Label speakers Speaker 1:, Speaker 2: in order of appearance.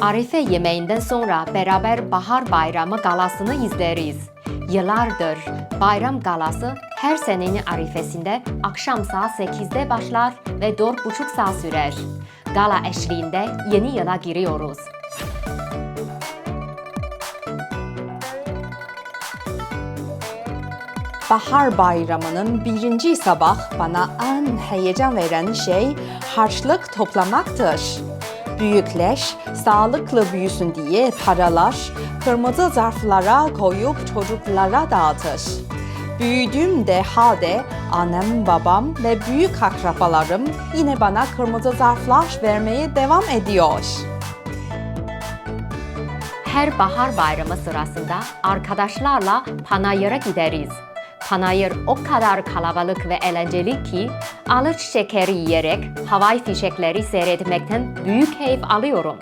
Speaker 1: Arife yemeğinden sonra beraber Bahar Bayramı galasını izleriz. Yıllardır bayram galası her senenin arifesinde akşam saat 8'de başlar ve 4,5 saat sürer. Gala eşliğinde yeni yıla giriyoruz.
Speaker 2: Bahar Bayramı'nın birinci sabah bana en heyecan veren şey harçlık toplamaktır. Büyükler sağlıklı büyüsün diye paralar kırmızı zarflara koyup çocuklara dağıtır. Büyüdüğümde halde annem, babam ve büyük akrabalarım yine bana kırmızı zarflar vermeye devam ediyor.
Speaker 1: Her bahar bayramı sırasında arkadaşlarla Panayır'a gideriz. Panayır o kadar kalabalık ve eğlenceli ki alıç şekeri yiyerek havai fişekleri seyretmekten büyük keyif alıyorum.